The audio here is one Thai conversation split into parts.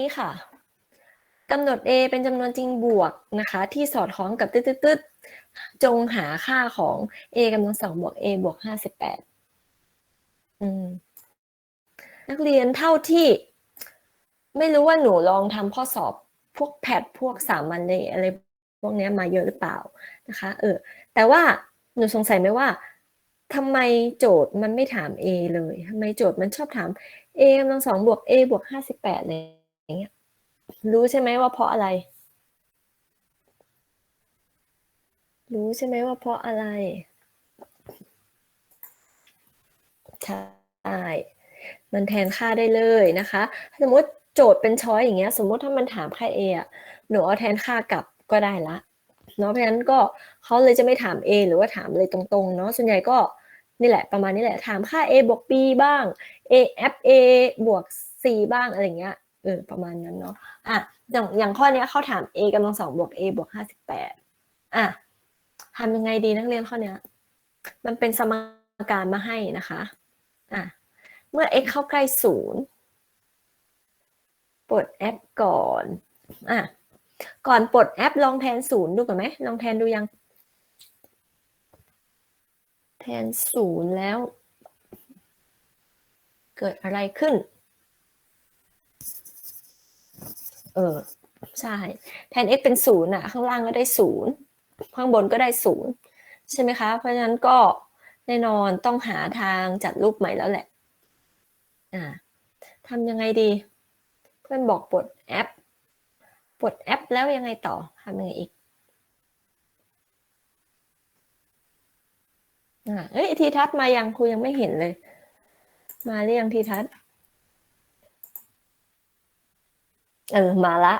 นี้ค่ะกำหนด a เป็นจำนวนจริงบวกนะคะ ที่สอดคล้องกับตึ๊ดๆจงหาค่าของ a กำลังสองบวก a บวกห้าสิบแปดนักเรียนเท่าที่ ไม่รู้ว่าหนูลองทำข้อสอบพวกแพทพวกสามัญอะไรพวกนี้มาเยอะหรือเปล่านะคะ เออ แต่ว่าหนูสงสัยไหมว่าทำไมโจทย์มันไม่ถาม a เลยทำไมโจทย์มันชอบถาม a กำลังสองบวก a บวกห้าสิบแปดเลย อย่างเงี้ย รู้ใช่ไหมว่าเพราะอะไร รู้ใช่ไหมว่าเพราะอะไร ใช่ มันแทนค่าได้เลยนะคะ สมมติโจทย์เป็นช้อยอย่างเงี้ย สมมติถ้ามันถามค่า a อะ หนูเอาแทนค่ากลับก็ได้ละ เนาะ เพราะฉะนั้นก็เขาเลยจะไม่ถาม a หรือว่าถามเลยตรงๆ เนาะ ส่วนใหญ่ก็นี่แหละประมาณนี้แหละถามค่า a บวก b บ้าง a f a บวก c บ้างอะไรเงี้ย เออประมาณนั้นเนาะอะอย่างอย่างข้อนี้เขาถาม a กำลังสองบวก a บวกห้าสิบแปดอะทำยังไงดีนักเรียนข้อนี้มันเป็นสมการมาให้นะคะอะเมื่อ x เข้าใกล้ศูนย์ปลดแอปก่อนอะก่อนปลดแอปลองแทนศูนย์ดูก่อนไหมลองแทนดูยัง แทนศูนย์แล้ว เกิดอะไรขึ้น เออ ใช่แทน x เป็นศูนย์อะ ข้างล่างก็ได้ศูนย์ข้างบนก็ได้ศูนย์ใช่ไหมคะ เพราะฉะนั้นก็แน่นอนต้องหาทางจัดรูปใหม่แล้วแหละ อ่าทำยังไงดี เพื่อนบอกปลดแอปปลดแอปแล้วยังไงต่อทำยังไงอีกอ่าเอ้ยทีทัศน์มายังครูยังไม่เห็นเลย มาหรือยังทีทัศน์ เออมาละ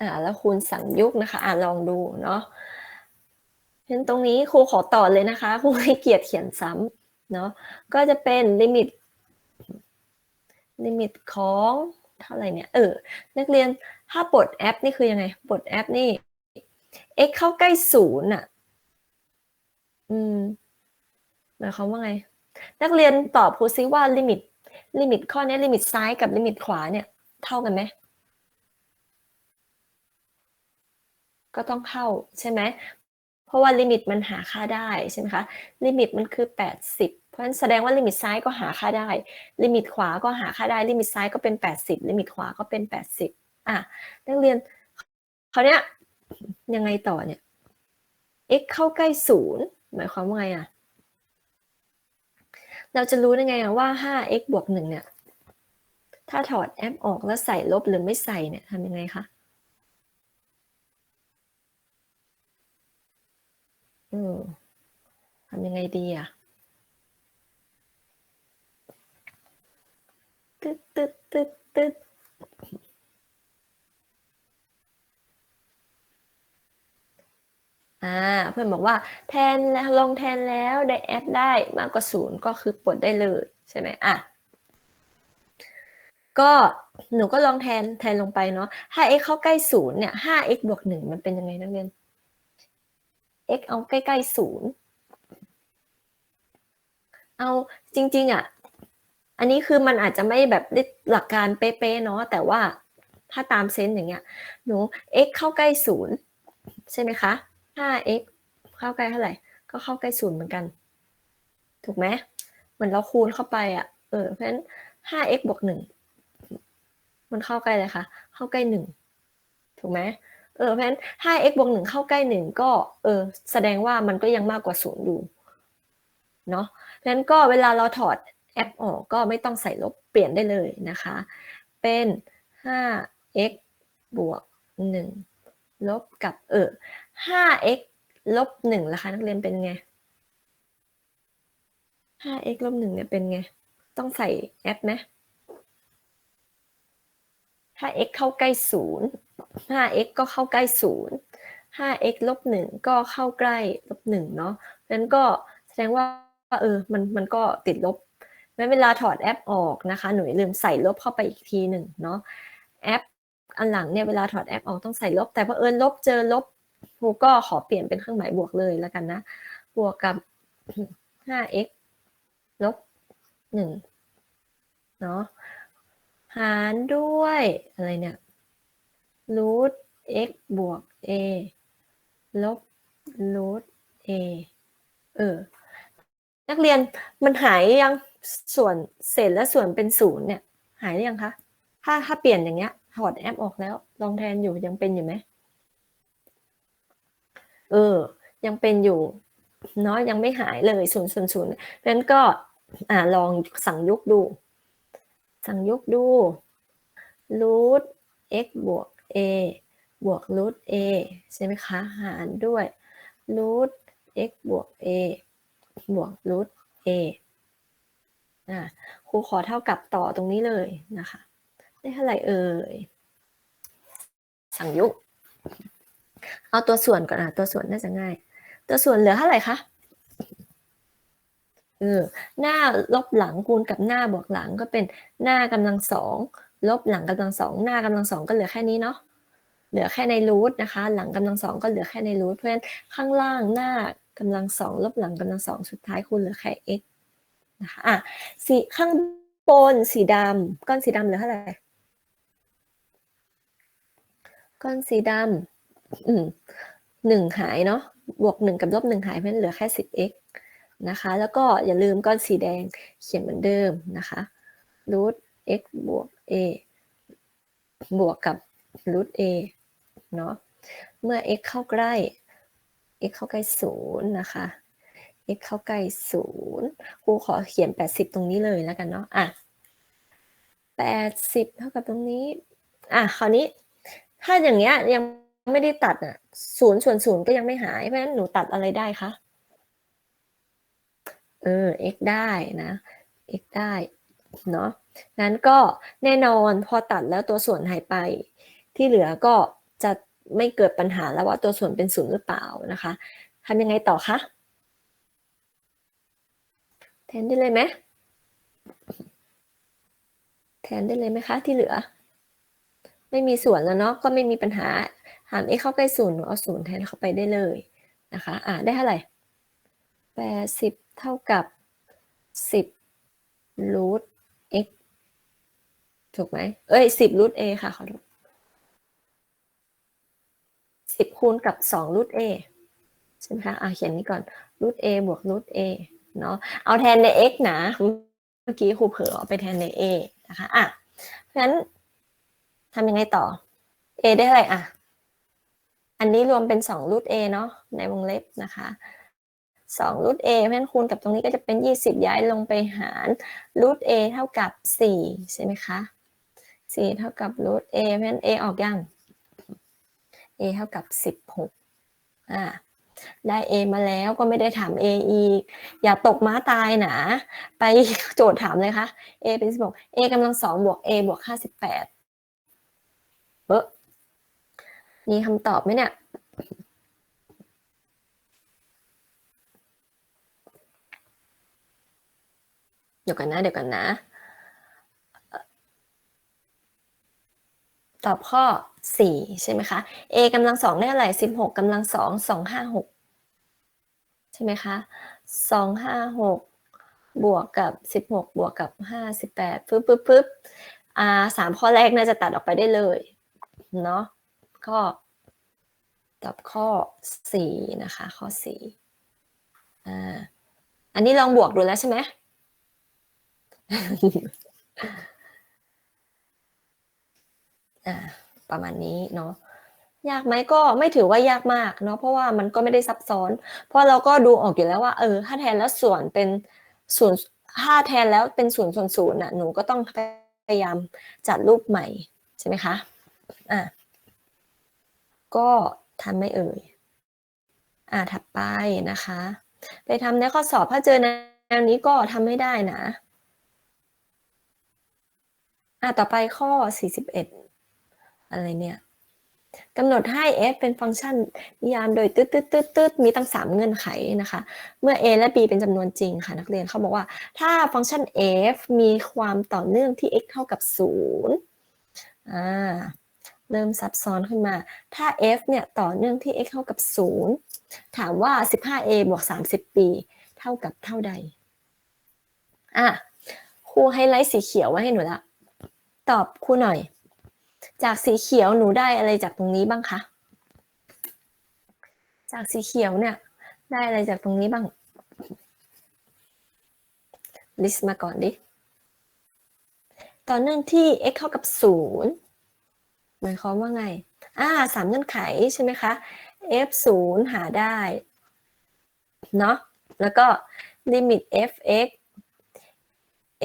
อ่า แล้วคูณสังยุกนะคะ อ่าลองดูเนาะเห็นตรงนี้ครูขอต่อเลยนะคะครูให้เกียรติเขียนซ้ำเนาะก็จะเป็นลิมิตลิมิตของเท่าไหร่เนี่ยเออนักเรียนถ้าปลดแอปนี่คือยังไงปลดแอปนี่ x เข้าใกล้ศูนย์อะ อืมหมายความว่าไง นักเรียนตอบครูซิว่าลิมิต ลิมิตข้อนี้ลิมิตซ้ายกับลิมิตขวาเนี่ย เท่ากันไหมก็ต้องเท่าใช่ไหมเพราะว่าลิมิตมันหาค่าได้ใช่ไหมคะลิมิตมันคือ 80 เพราะฉะนั้นแสดงว่าลิมิตซ้ายก็หาค่าได้ ลิมิตขวาก็หาค่าได้ ลิมิตซ้ายก็เป็น 80 ลิมิตขวาก็เป็น 80 อะนักเรียนเขาวเนี้ยยังไงต่อเนี่ย x เข้าใกล้ศูนย์หมายความว่าไงอะ เราจะรู้ยังไงว่า 5x บวก1เนี่ย ถ้าถอดแอปออกแล้วใส่ลบหรือไม่ใส่เนี่ยทำยังไงคะอือทำยังไงดีอะตึ๊ดตึ๊ดตึ๊ดตึ๊ด อ่า เพื่อนบอกว่าแทนแล้วลงแทนแล้วได้แอดได้มากกว่าศูนย์ก็คือปลดได้เลยใช่ไหมอะก็หนูก็ลองแทนแทนลงไปเนาะถ้า x เข้าใกล้ศูนย์เนี่ย 5x บวกหนึ่งมันเป็นยังไงนักเรียน x เอาใกล้ๆศูนย์เอาจริงๆอะ อันนี้คือมันอาจจะไม่แบบได้หลักการเป๊ะๆเนาะ แต่ว่าถ้าตามเซนส์อย่างเงี้ย หนู x เข้าใกล้ศูนย์ใช่ไหมคะ 5x เข้าใกล้เท่าไหร่ ก็เข้าใกล้ศูนย์เหมือนกัน ถูกไหมเหมือนเราคูณเข้าไปอะ เออ เพราะฉะนั้น 5x บวกหนึ่งมันเข้าใกล้เลยค่ะ เข้าใกล้หนึ่งถูกไหมเออ เพราะฉะนั้น 5x บวกหนึ่งเข้าใกล้หนึ่งก็ เออ แสดงว่ามันก็ยังมากกว่าศูนย์อยู่ เนาะเพราะฉะนั้นก็เวลาเราถอดแอปออกก็ไม่ต้องใส่ลบเปลี่ยนได้เลยนะคะ เป็น 5x บวก 1 ลบกับ เออ 5x ลบ1ล่ะคะนักเรียนเป็นไง 5x ลบ1เนี่ยเป็นไง ต้องใส่แอปไหมถ้า x เข้าใกล้0 5x ก็เข้าใกล้0 5x ลบ1ก็เข้าใกล้ลบ1เนาะนั้นก็แสดงว่าเออ มัน มันก็ติดลบแม้เวลาถอดแอปออกนะคะ หนูลืมใส่ลบเข้าไปอีกทีหนึ่งเนาะ แอปอันหลังเนี่ยเวลาถอดแอปออกต้องใส่ลบ แต่พอเอิญลบเจอลบ ครูก็ขอเปลี่ยนเป็นเครื่องหมายบวกเลยแล้วกันนะ บวกกับ 5x ลบ1เนาะ หารด้วยอะไรเนี่ย root x บวก a ลบ root a เออ นักเรียนมันหายยังส่วนเศษและส่วนเป็นศูนย์เนี่ย หายหรือยังคะ ถ้าถ้าเปลี่ยนอย่างเงี้ยถอดแอปออกแล้ว ลองแทนอยู่ยังเป็นอยู่ไหม เออ ยังเป็นอยู่เนาะยังไม่หายเลยศูนย์ศูนย์ศูนย์เพราะฉะนั้นก็อ่าลองสั่งยกดู สั่งยกดู root x บวก a บวก root a ใช่ไหมคะ หารด้วย root x บวก a บวก root a อ่าครูขอเท่ากับต่อตรงนี้เลยนะคะ ได้เท่าไหร่เอ่ย สั่งยุก เอาตัวส่วนก่อนอะตัวส่วนน่าจะง่าย ตัวส่วนเหลือเท่าไหร่คะเออหน้าลบหลังคูณกับหน้าบวกหลังก็เป็นหน้ากำลังสองลบหลังกำลังสองหน้ากำลังสองก็เหลือแค่นี้เนาะเหลือแค่ในรูทนะคะ หลังกำลังสองก็เหลือแค่ในรูทเพราะฉะนั้นข้างล่างหน้ากำลังสองลบหลังกำลังสองสุดท้ายคูณเหลือแค่ x นะคะอะสีข้างบนสีดำก้อนสีดำเหลือเท่าไหร่ก้อนสีดำอืม หนึ่งหายเนาะบวกหนึ่งกับลบหนึ่งหายเพราะฉะนั้นเหลือแค่สิบ x นะคะ แล้วก็อย่าลืมก้อนสีแดงเขียนเหมือนเดิมนะคะ root x บวก a บวกกับ root a เนาะเมื่อ x เข้าใกล้ x เข้าใกล้ศูนย์นะคะ x เข้าใกล้ศูนย์ครูขอเขียน 80 ตรงนี้เลยแล้วกันเนาะอะ80 เท่ากับตรงนี้ อะคราวนี้ ถ้าอย่างเงี้ยยัง ไม่ได้ตัดอะศูนย์ส่วนศูนย์ก็ยังไม่หายเพราะฉะนั้นหนูตัดอะไรได้คะเออ x ได้นะ x ได้เนาะนั้นก็แน่นอนพอตัดแล้วตัวส่วนหายไป ที่เหลือก็จะไม่เกิดปัญหาแล้วว่าตัวส่วนเป็นศูนย์หรือเปล่านะคะทำยังไงต่อคะแทนได้เลยไหมแทนได้เลยไหมคะ ที่เหลือ ไม่มีส่วนแล้วเนาะก็ไม่มีปัญหา หาม x เข้าใกล้ศูนย์หนูเอาศูนย์แทนเข้าไปได้เลยนะคะอ่าได้เท่าไหร่แปดสิบเท่ากับสิบรูท x ถูกไหมเอ้ยสิบรูท a ค่ะขอโทษสิบคูณกับสองรูท a ใช่ไหมคะอ่าเขียนนี้ก่อนรูท a บวกรูท a เนาะเอาแทนใน x นะเมื่อกี้ครูเผลอเอาไปแทนใน a นะคะอะเพราะฉะนั้นทำยังไงต่อ a ได้เท่าไหร่อะ อันนี้รวมเป็นสองรูท a เนาะในวงเล็บนะคะสองรูท a เพราะฉะนั้นคูณกับตรงนี้ก็จะเป็นยี่สิบย้ายลงไปหารรูท a เท่ากับสี่ใช่ไหมคะสี่เท่ากับรูท a เพราะฉะนั้น a ออกยัง a เท่ากับสิบหกอ่าได้ A มาแล้วก็ไม่ได้ถาม A อีก อย่าตกม้าตายนะ ไปโจทย์ถามเลยคะ A เป็นสิบหก A กำลังสองบวก A บวกห้าสิบแปดเออ มีคำตอบไหมเนี่ย เดี๋ยวกันนะ เดี๋ยวกันนะ ตอบข้อสี่ใช่ไหมคะ a กำลังสองได้เท่าไร่สิบหกกำลังสองสองห้าหกใช่ไหมคะสองห้าหกบวกกับสิบหกบวกกับห้าสิบแปดปึ๊บปึ๊บปึ๊บอ่าสามข้อแรกน่าจะตัดออกไปได้เลยเนาะ ก็ตอบข้อสี่นะคะ ข้อสี่อ่าอันนี้ลองบวกดูแล้วใช่ไหมอ่าประมาณนี้เนาะยากไหมก็ไม่ถือว่ายากมากเนาะเพราะว่ามันก็ไม่ได้ซับซ้อน เพราะเราก็ดูออกอยู่แล้วว่า เออถ้าแทนแล้วส่วนเป็นส่วนถ้าแทนแล้วเป็นศูนย์ส่วนศูนย์น่ะหนูก็ต้องพยายามจัดรูปใหม่ใช่ไหมคะอะ ก็ทำไม่เอ่ย อ่าถัดไปนะคะ ไปทำในข้อสอบถ้าเจอแนวนี้ก็ทำไม่ได้นะอะต่อไปข้อ 41 อะไรเนี่ยกำหนดให้ f เป็นฟังก์ชันนิยามโดยตืดตืดตืดตืดมีตั้ง 3 เงื่อนไขนะคะ เมื่อ a และ b เป็นจำนวนจริงค่ะนักเรียนเขาบอกว่า ถ้าฟังก์ชัน f มีความต่อเนื่องที่ x เท่ากับ 0อ่า เริ่มซับซ้อนขึ้นมา ถ้า f เนี่ยต่อเนื่องที่ x เท่ากับ 0 ถามว่า 15a บวก 30b เท่ากับเท่าใด อะ ครูไฮไลท์สีเขียวไว้ให้หนูละ ตอบครูหน่อย จากสีเขียวหนูได้อะไรจากตรงนี้บ้างคะ จากสีเขียวเนี่ย ได้อะไรจากตรงนี้บ้าง ลิสต์มาก่อนดิ ต่อเนื่องที่ x เท่ากับศูนย์ หมายความว่าไง อ่าสามเงื่อนไขใช่ไหมคะ f ศูนย์หาได้ เนาะแล้วก็ลิมิต f(x)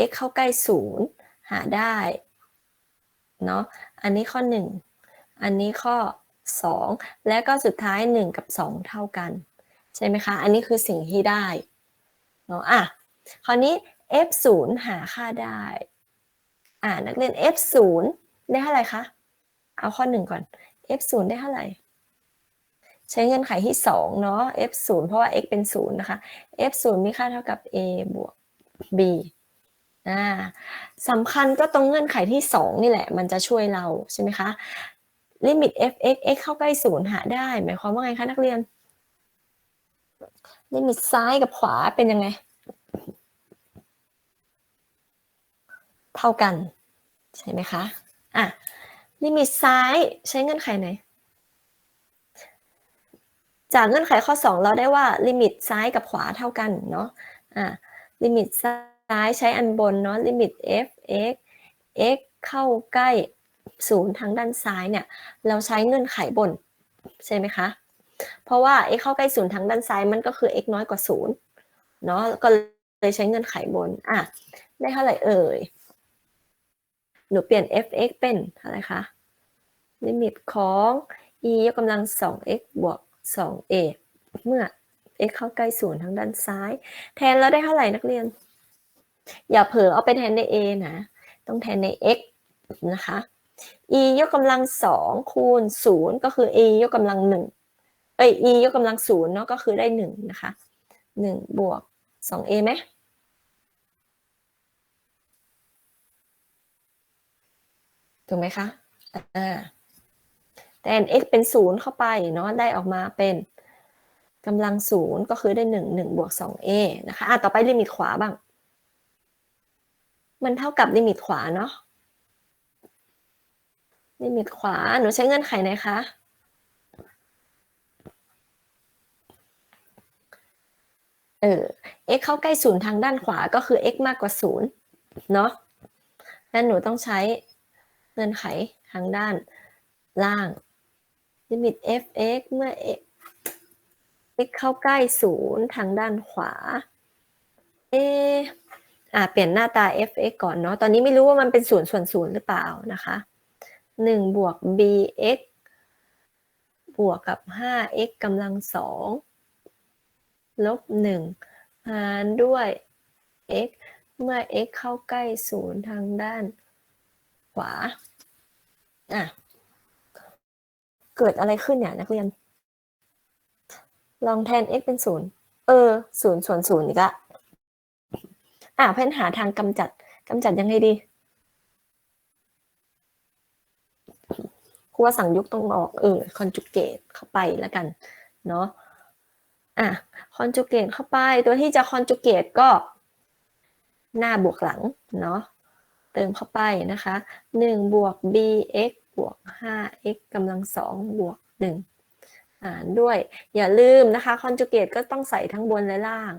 x เข้าใกล้ศูนย์หาได้ เนาะอันนี้ข้อ 1 อันนี้ข้อ 2 และก็สุดท้าย 1 กับ 2 เท่ากัน ใช่ไหมคะ อันนี้คือสิ่งที่ได้ เนาะอะคราวนี้ f 0หาค่าได้ อ่านักเรียน f 0ได้เท่าไหร่คะ เอาข้อ1ก่อน f 0ได้เท่าไหร่ ใช้เงื่อนไขที่2เนาะ f 0เพราะว่า x เป็น 0 นะคะ f 0มีค่าเท่ากับ a บวก b อ่าสำคัญก็ตรงเงื่อนไขที่ 2 นี่แหละ มันจะช่วยเราใช่ไหมคะลิมิต f(x) x เข้าใกล้0หาได้ หมายความว่าไงคะนักเรียน ลิมิตซ้ายกับขวาเป็นยังไง เท่ากัน ใช่ไหมคะ อะ ลิมิตซ้ายใช้เงื่อนไขไหน จากเงื่อนไขข้อ 2 เราได้ว่าลิมิตซ้ายกับขวาเท่ากันเนาะอะลิมิตซ้ายใช้อันบนเนาะลิมิต f x x เข้าใกล้0ทางด้านซ้ายเนี่ยเราใช้เงื่อนไขบนใช่ไหมคะ เพราะว่า x เข้าใกล้0ทางด้านซ้ายมันก็คือ x น้อยกว่า0เนาะก็เลยใช้เงื่อนไขบนอะได้เท่าไหร่เอ่ย หนูเปลี่ยน f(x) เป็นเท่าไหร่คะ ลิมิตของ e ยกกำลัง 2x บวก 2a เมื่อ x เข้าใกล้ศูนย์ทางด้านซ้าย แทนแล้วได้เท่าไหร่นักเรียน อย่าเผลอเอาไปแทนใน a นะ ต้องแทนใน x นะคะ e ยกกำลัง 2 คูณ 0 ก็คือ e ยกกำลัง 1 เอ้ย e ยกกำลัง0เนาะก็คือได้ 1 นะคะ 1 บวก 2a ไหม ถูกไหมคะอ่าแทน x เป็น0เข้าไปเนาะได้ออกมาเป็นกำลัง0ก็คือได้1 1บวก 2a นะคะอะต่อไปลิมิตขวาบ้าง มันเท่ากับลิมิตขวาเนาะลิมิตขวาหนูใช้เงื่อนไขไหนคะเออ x เข้าใกล้0ทางด้านขวาก็คือ x มากกว่า0เนาะแล้วหนูต้องใช้ เงื่อนไขทางด้านล่าง ลิมิต f(x) เมื่อ x เข้าใกล้ 0 ทางด้านขวา เออ่าเปลี่ยนหน้าตา f(x) ก่อนเนาะ ตอนนี้ไม่รู้ว่ามันเป็น0ส่วน0หรือเปล่านะคะ 1 บวก bx บวกกับ 5x กำลัง2ลบ1หารด้วย x เมื่อ x เข้าใกล้ 0 ทางด้าน ขวาอะเกิดอะไรขึ้นเนี่ย นักเรียน ลองแทน x เป็น0เออ0ส่วน0อีกละอะเพื่อนหาทางกำจัดกำจัดยังไงดีครูว่าสั่งยุกต้องออกเออคอนจูเกตเข้าไปแล้วกัน เนาะอะคอนจูเกตเข้าไป ตัวที่จะคอนจูเกตก็หน้าบวกหลัง เนาะ เติมเข้าไปนะคะ1บวก bx บวก 5x กำลัง2บวก 1 หารด้วย อย่าลืมนะคะคอนจูเกตก็ต้องใส่ทั้งบนและล่าง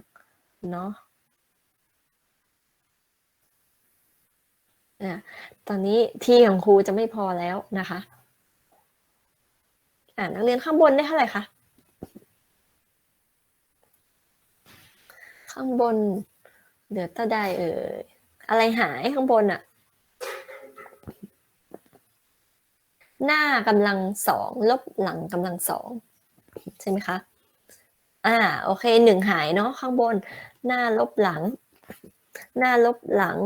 เนาะตอนนี้ที่ของครูจะไม่พอแล้วนะคะอ่านักเรียนข้างบนได้เท่าไหร่คะ ข้างบนเหลือเท่าใดเอ่ย อะไรหายข้างบนอะหน้ากำลังสองลบหลังกำลังสองใช่ไหมคะ อ่า โอเคหนึ่งหายเนาะข้างบน หน้าลบหลัง หน้าลบหลัง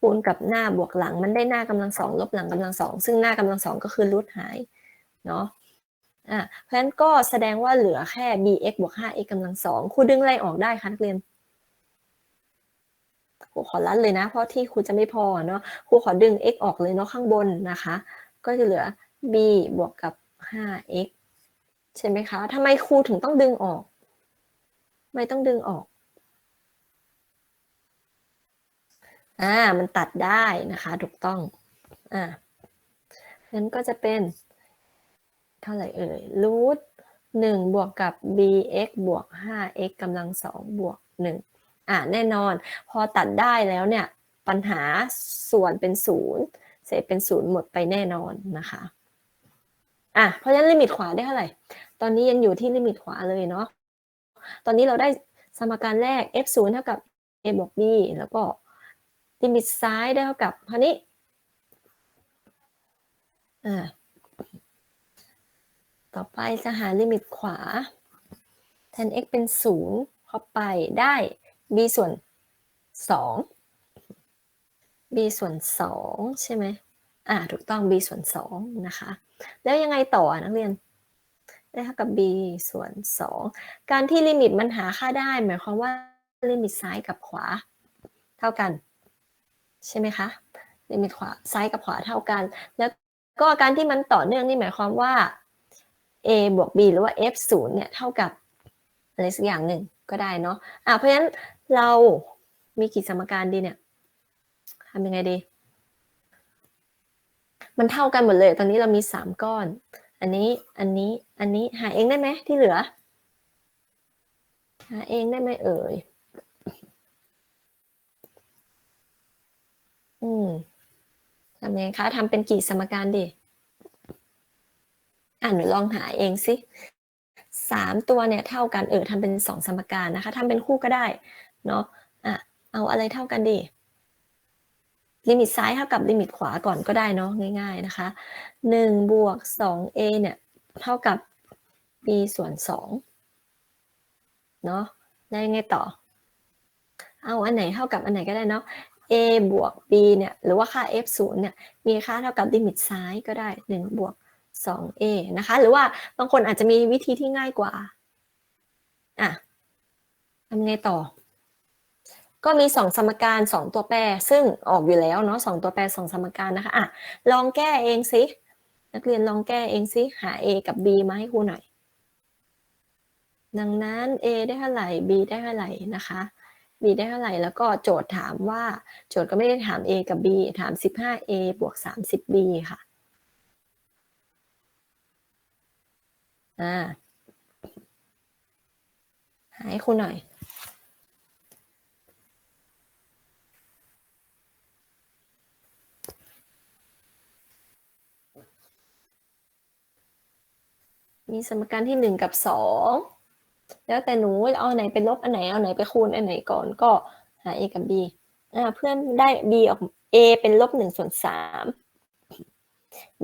คูณกับหน้าบวกหลัง มันได้หน้ากำลังสองลบหลังกำลังสองซึ่งหน้ากำลังสองก็คือรูทหายเนาะอ่าเพราะฉะนั้นก็แสดงว่าเหลือแค่ bx บวก 5x กำลังสองครูดึงอะไรออกได้คะนักเรียน ขอลัดเลยนะ เพราะที่ครูจะไม่พอเนาะครูขอดึง x ออกเลยเนาะข้างบนนะคะ ก็จะเหลือ b บวกกับ 5x ใช่ไหมคะทำไมครูถึงต้องดึงออก ไม่ต้องดึงออกอ่ามันตัดได้นะคะถูกต้องอ่านั้นก็จะเป็น เท่าไหร่เอ่ยรูทหนึ่งบวกกับ bx บวก 5x กำลังสองบวกหนึ่ง อ่าแน่นอน พอตัดได้แล้วเนี่ยปัญหาส่วนเป็นศูนย์เศษเป็นศูนย์หมดไปแน่นอนนะคะอะเพราะฉะนั้นลิมิตขวาได้เท่าไหร่ ตอนนี้ยังอยู่ที่ลิมิตขวาเลยเนาะตอนนี้เราได้สมการแรก f 0เท่ากับ a บวก b แล้วก็ลิมิตซ้ายได้เท่ากับคราวนี้อ่าต่อไปจะหาลิมิตขวาแทน x เป็น 0เข้าไปได้ b ส่วน2 b ส่วน2ใช่ไหมอ่าถูกต้อง b ส่วน2นะคะ แล้วยังไงต่อนักเรียนได้เท่ากับ b ส่วน2การที่ลิมิตมันหาค่าได้ หมายความว่าลิมิตซ้ายกับขวาเท่ากัน ใช่ไหมคะลิมิตขวาซ้ายกับขวาเท่ากัน แล้วก็การที่มันต่อเนื่องนี่หมายความว่า a บวก b หรือว่า f 0เนี่ยเท่ากับอะไรสักอย่างหนึ่งก็ได้เนาะอะเพราะฉะนั้น เรามีกี่สมการดีเนี่ยทำยังไงดี มันเท่ากันหมดเลย ตอนนี้เรามีสามก้อน อันนี้ อันนี้ อันนี้ หาเองได้ไหมที่เหลือ หาเองได้ไหมเอ่ย อืมทำยังไงคะทำเป็นกี่สมการดี อะหนูลองหาเองสิสามตัวเนี่ยเท่ากันเออทำเป็นสองสมการนะคะทำเป็นคู่ก็ได้ เนาะอะเอาอะไรเท่ากันดี ลิมิตซ้ายเท่ากับลิมิตขวาก่อนก็ได้เนาะง่าย ๆนะคะหนึ่งบวกสอง a เนี่ยเท่ากับ b ส่วนสองเนาะได้ไงต่อ เอาอันไหนเท่ากับอันไหนก็ได้เนาะ a บวก b เนี่ยหรือว่าค่า f 0เนี่ยมีค่าเท่ากับลิมิตซ้ายก็ได้หนึ่งบวก 2a นะคะ หรือว่าบางคนอาจจะมีวิธีที่ง่ายกว่า อะทำไงต่อ ก็มี 2 สมการ 2 ตัวแปร ซึ่งออกอยู่แล้วเนาะ2ตัวแปร 2 สมการนะคะอะลองแก้เองสินักเรียนลองแก้เองสิหา a กับ b มาให้ครูหน่อย ดังนั้น a ได้เท่าไหร่ b ได้เท่าไหร่นะคะ b ได้เท่าไหร่แล้วก็โจทย์ถามว่าโจทย์ก็ไม่ได้ถาม a กับ b ถาม 15a บวก 30b ค่ะอ่าหาให้ครูหน่อย มีสมการที่หนึ่งกับสองแล้วแต่หนูเอาไหนเป็นลบอันไหนเอาไหนไปคูณอันไหนก่อนก็หา a กับ b อ่าเพื่อนได้ b ออก a เป็นลบหนึ่งส่วนสาม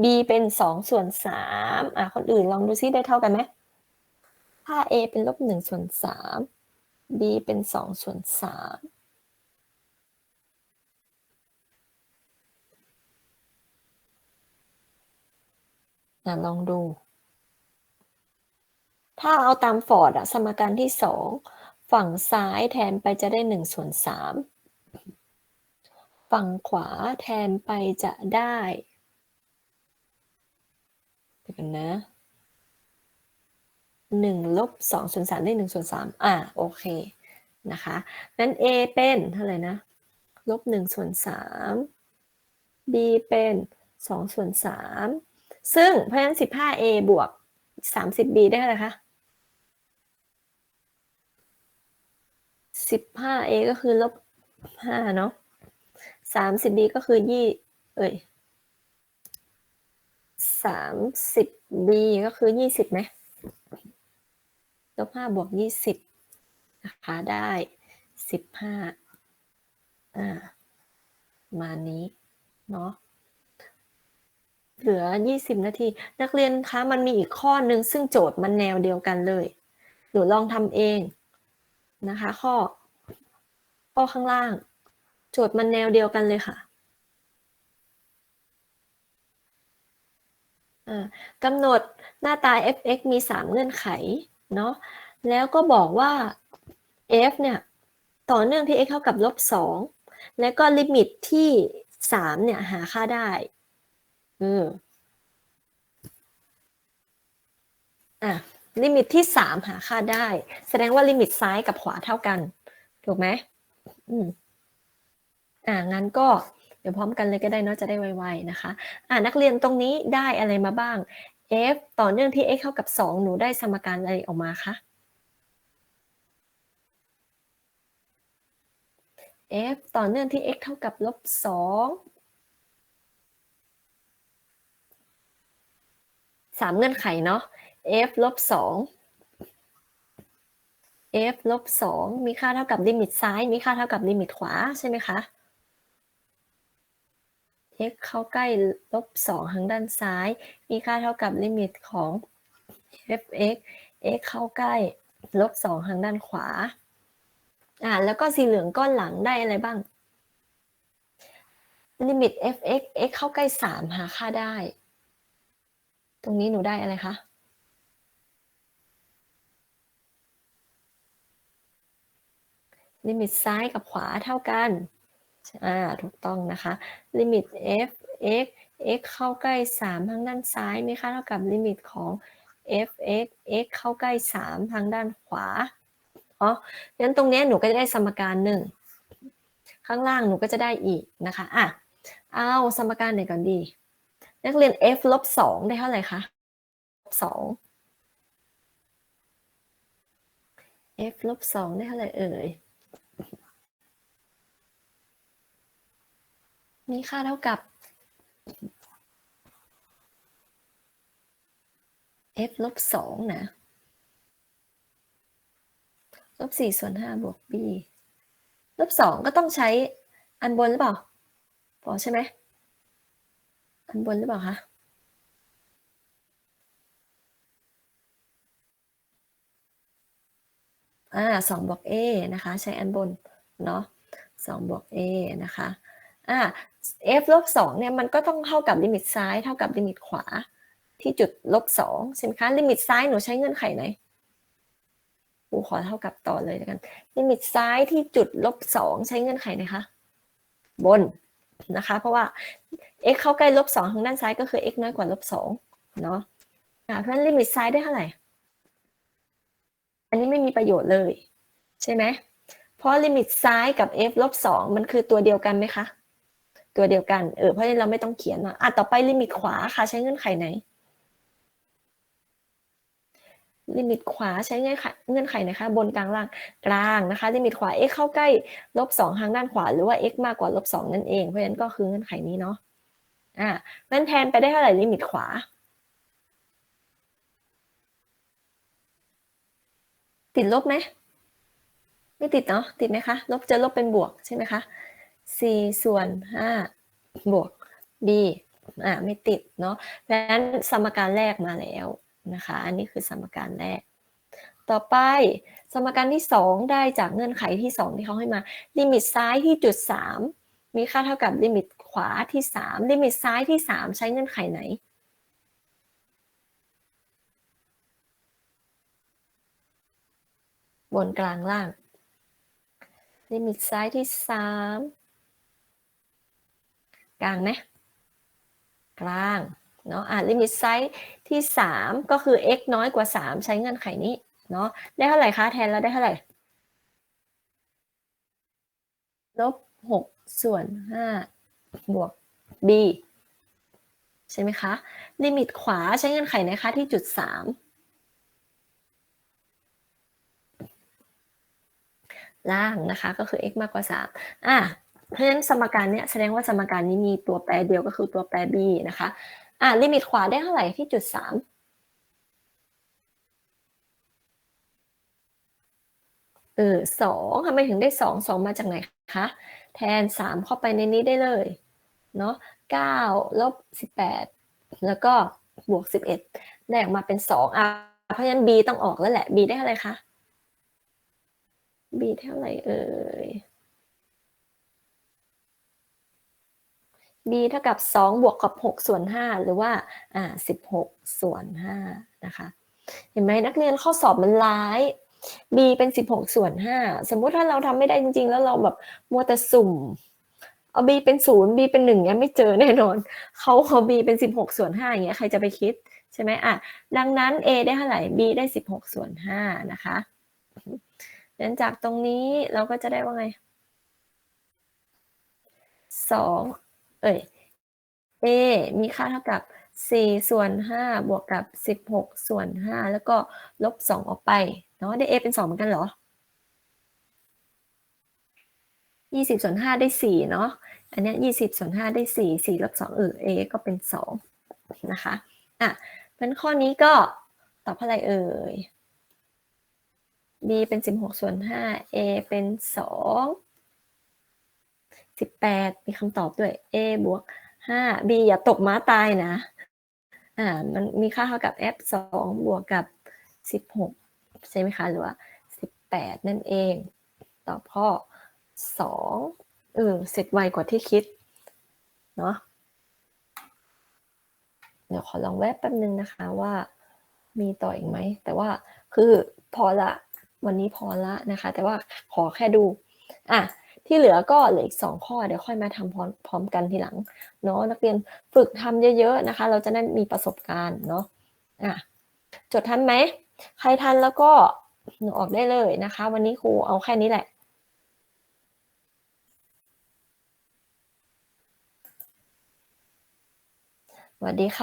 b เป็นสองส่วนสามอะคนอื่นลองดูซิได้เท่ากันไหมถ้า a เป็นลบหนึ่งส่วนสาม b เป็นสองส่วนสามลองดู ถ้าเอาตามฟอร์ดอะสมการที่สองฝั่งซ้ายแทนไปจะได้หนึ่งส่วนสามฝั่งขวาแทนไปจะได้เดี๋ยวกันนะหนึ่งลบสองส่วนสามได้หนึ่งส่วนสามอ่าโอเคนะคะนั้น a เป็นเท่าไหร่นะลบหนึ่งส่วนสาม b เป็นสองส่วนสามซึ่งเพราะฉะนั้น 15a บวก 30b ได้เท่าไหร่คะ สิบห้า a ก็คือลบ5เนาะ 30b ก็คือยี่เอ้ย 30b ก็คือ20ไหมลบ5บวก20นะคะได้15อ่ามานี้เนาะเหลือ 20 นาที นักเรียนคะมันมีอีกข้อหนึ่งซึ่งโจทย์มันแนวเดียวกันเลย หนูลองทำเอง นะคะ ข้อ ข้อข้างล่าง โจทย์มันแนวเดียวกันเลยค่ะกำหนดหน้าตา f(x) มี 3 เงื่อนไขเนาะแล้วก็บอกว่า f เนี่ยต่อเนื่องที่ x เท่ากับลบ 2 แล้วก็ลิมิตที่ 3 เนี่ยหาค่าได้เอออะ ลิมิตที่ 3 หาค่าได้ แสดงว่าลิมิตซ้ายกับขวาเท่ากัน ถูกไหมอืมอ่างั้นก็เดี๋ยวพร้อมกันเลยก็ได้เนาะจะได้ไวๆนะคะ อ่านักเรียนตรงนี้ได้อะไรมาบ้าง f ต่อเนื่องที่ x เท่ากับ 2 หนูได้สมการอะไรออกมาคะ f ต่อเนื่องที่ x เท่ากับลบ2สามเงื่อนไขเนาะ f ลบ2 f ลบ2มีค่าเท่ากับลิมิตซ้าย มีค่าเท่ากับลิมิตขวาใช่ไหมคะ x เข้าใกล้ลบ2ทางด้านซ้าย มีค่าเท่ากับลิมิตของ f(x) x เข้าใกล้ลบ2ทางด้านขวา อ่า แล้วก็สีเหลืองก้อนหลังได้อะไรบ้าง ลิมิต f(x) x เข้าใกล้3หาค่าได้ ตรงนี้หนูได้อะไรคะ ลิมิตซ้ายกับขวาเท่ากัน อ่า ถูกต้องนะคะ ลิมิต f x x เข้าใกล้ 3 ทางด้านซ้ายมีค่าเท่ากับลิมิตของ f x x เข้าใกล้ 3 ทางด้านขวา อ๋อ งั้นตรงนี้หนูก็จะได้สมการหนึ่ง ข้างล่างหนูก็จะได้อีกนะคะ อะ เอาสมการไหนก่อนดี นักเรียน f ลบ2ได้เท่าไหร่คะ2 f ลบ2ได้เท่าไหร่เอ่ย มีค่าเท่ากับ f ลบสองนะ ลบสี่ส่วนห้าบวก b ลบสองก็ต้องใช้อันบนหรือเปล่าพอใช่ไหม อันบนหรือเปล่าคะอ่าสองบวก a นะคะ ใช้อันบน เนาะสองบวก a นะคะอ่า f ลบสองเนี่ยมันก็ต้องเท่ากับลิมิตซ้ายเท่ากับลิมิตขวา ที่จุดลบสองใช่ไหมคะลิมิตซ้ายหนูใช้เงื่อนไขไหนครูขอเท่ากับต่อเลยแล้วกันลิมิตซ้ายที่จุดลบสองใช้เงื่อนไขไหนคะบนนะคะ เพราะว่า x เข้าใกล้ลบสองทางด้านซ้ายก็คือ x น้อยกว่าลบสองเนาะเพราะฉะนั้นลิมิตซ้ายได้เท่าไหร่ อันนี้ไม่มีประโยชน์เลย ใช่ไหมเพราะลิมิตซ้ายกับ f ลบสองมันคือตัวเดียวกันไหมคะ ตัวเดียวกัน เออ เพราะฉะนั้นเราไม่ต้องเขียนอะต่อไปลิมิตขวาค่ะ ใช้เงื่อนไขไหน ลิมิตขวาใช้เงื่อนไขเงื่อนไขนะคะ บนกลางล่างกลางนะคะ ลิมิตขวา x เข้าใกล้ลบสองทางด้านขวา หรือว่า x มากกว่าลบสองนั่นเอง เพราะฉะนั้นก็คือเงื่อนไขนี้เนาะ อ่างั้นแทนไปได้เท่าไหร่ลิมิตขวา ติดลบไหมไม่ติดเนาะ ติดไหมคะ ลบจะลบเป็นบวกใช่ไหมคะ c ส่วน5บวก b อ่าไม่ติดเนาะเพราะฉะนั้นสมการแรกมาแล้วนะคะ อันนี้คือสมการแรก ต่อไปสมการที่ 2 ได้จากเงื่อนไขที่ 2 ที่เขาให้มา ลิมิตซ้ายที่จุด 3 มีค่าเท่ากับลิมิตขวาที่ 3 ลิมิตซ้ายที่ 3 ใช้เงื่อนไขไหน บนกลางล่าง ลิมิตซ้ายที่ 3 กลางไหมกลางเนาะอะลิมิตไซส์ที่ 3 ก็คือ x น้อยกว่า 3 ใช้เงื่อนไขนี้เนาะได้เท่าไหร่คะแทนแล้วได้เท่าไหร่ลบ6ส่วน5บวก b ใช่ไหมคะลิมิตขวาใช้เงื่อนไขนะคะที่จุด 3ล่างนะคะก็คือ x มากกว่า 3 อะ เพราะฉะนั้นสมการเนี้ยแสดงว่าสมการนี้มีตัวแปรเดียวก็คือตัวแปร b นะคะ อ่าลิมิตขวาได้เท่าไหร่ที่จุดสามเออสองทำไมถึงได้สองสองมาจากไหนคะ แทนสามเข้าไปในนี้ได้เลย เนาะเก้าลบสิบแปดแล้วก็บวกสิบเอ็ดได้ออกมาเป็นสองอะเพราะฉะนั้น b ต้องออกแล้วแหละ b ได้เท่าไหร่คะ b เท่าไหร่เอ่ย b เท่ากับ 2 บวกกับ 6 ส่วน 5 หรือว่าอ่า16 ส่วน 5 นะคะ เห็นไหมนักเรียนข้อสอบมันร้าย b เป็น 16 ส่วน 5 สมมุติถ้าเราทำไม่ได้จริง ๆ แล้วเราแบบมัวแต่สุ่มเอา b เป็น 0 b เป็น1เนี้ยไม่เจอแน่นอน เขาเอา b เป็น 16 ส่วน 5 อย่างเงี้ยใครจะไปคิดใช่ไหมอะ ดังนั้น a ได้เท่าไหร่ b ได้ 16 ส่วน 5 นะคะดังจากตรงนี้เราก็จะได้ว่าไง2 เอ่ย a มีค่าเท่ากับ 4 ส่วน 5 บวกกับ 16 ส่วน 5 แล้วก็ลบ 2 ออกไปเนาะได้ a เป็น 2 เหมือนกันเหรอ 20 ส่วน 5 ได้ 4 เนาะอันนี้ย20 ส่วน 5 ได้ 4 4ลบ2เออ a ก็เป็น 2 นะคะอะเพราะฉะนั้นข้อนี้ก็ตอบเท่าไรเอ่ย b เป็น 16 ส่วน 5 a เป็น 2 18มีคำตอบด้วย a บวก5 b อย่าตกม้าตายนะ อ่า มันมีค่าเท่ากับ f 2บวกกับ16ใช่ไหมคะ หรือว่า18นั่นเอง ตอบข้อ2เออเสร็จไวกว่าที่คิด เนาะเดี๋ยวขอลองแวบแป๊บนึงนะคะว่ามีต่ออีกไหม แต่ว่าคือพอละ วันนี้พอละนะคะ แต่ว่าขอแค่ดู อะ ที่เหลือก็เหลืออีกสองข้อเดี๋ยวค่อยมาทำพร้อมพร้อมกันทีหลังเนาะนักเรียนฝึกทำเยอะๆนะคะ เราจะได้มีประสบการณ์เนาะอะจดทันไหมใครทันแล้วก็หนูออกได้เลยนะคะ วันนี้ครูเอาแค่นี้แหละสวัสดีค่ะ